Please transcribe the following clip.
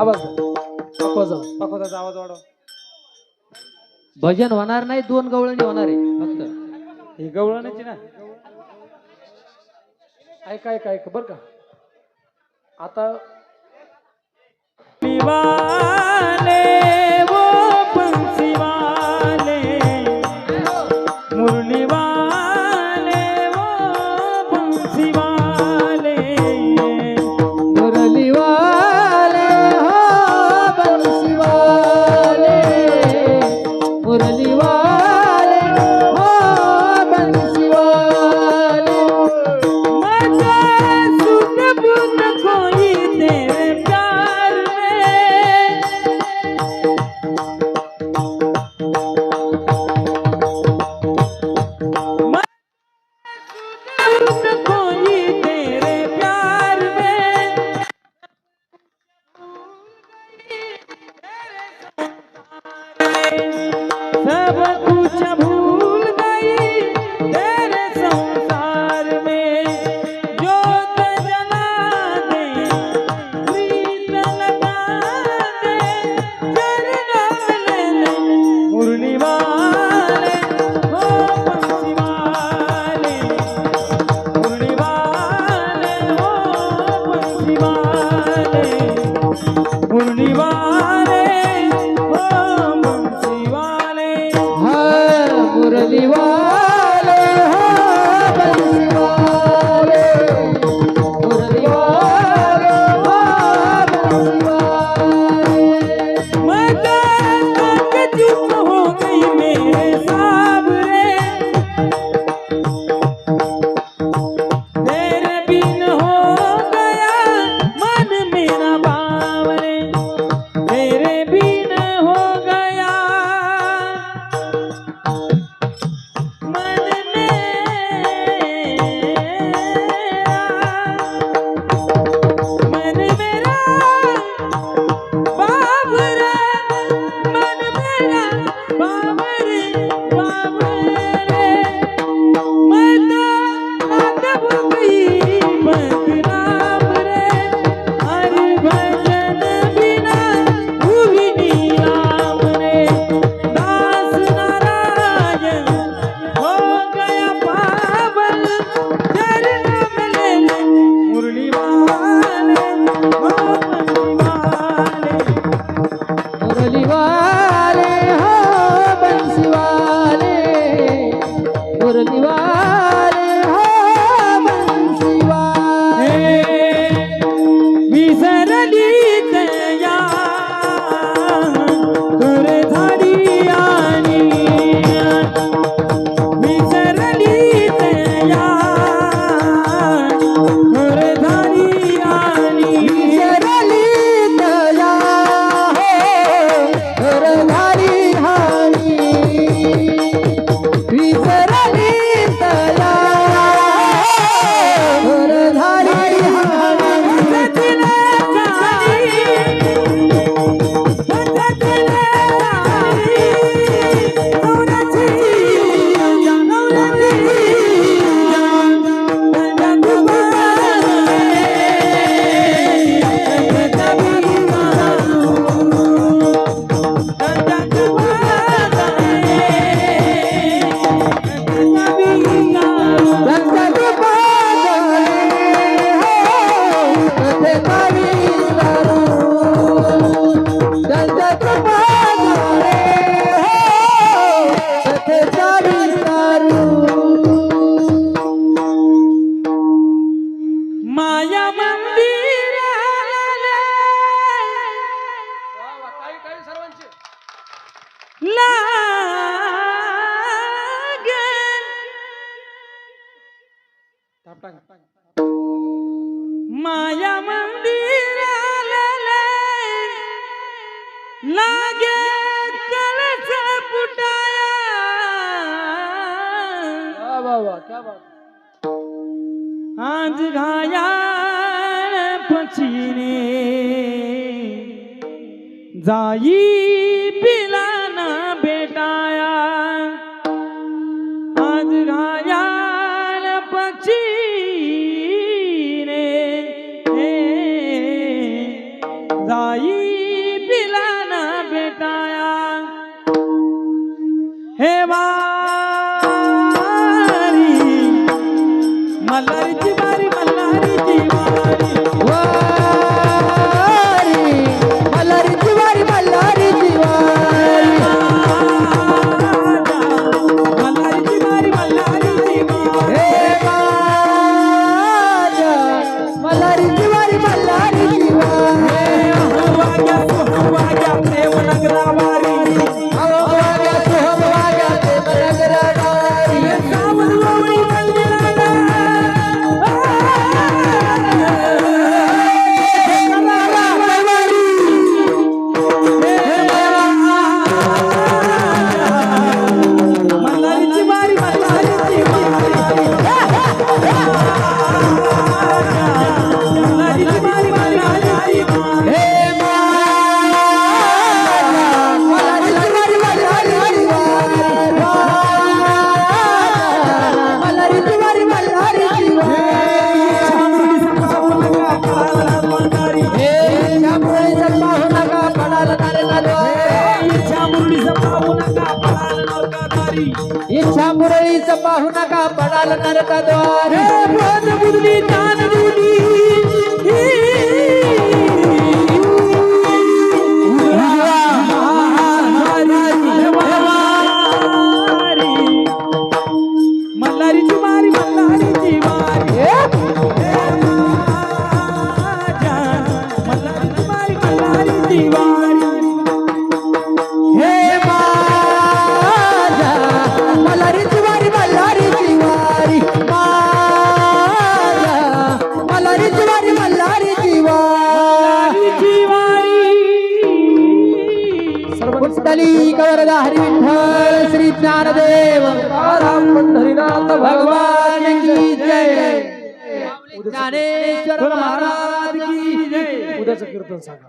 आवाज पकवाचा आवाज वाढव. भजन होणार नाही दोन गवळणी होणार आहे फक्त. ही गवळणीची ना. ऐका ऐका ऐक बर का. आता माया मंदिराला लागे कळस पुटाया. बाबा क्या बात आज घाया पछिने जाई पिला હે जिवारी इच्छा मुरळीच पाहू नका पडाल नरकाद्वारे. हे हरी विठ्ठल श्री ज्ञानदेव। राम पंढरीनाथ भगवान की जय। ज्ञानेश्वर महाराज की जय। उद्याचं कीर्तन सांगा।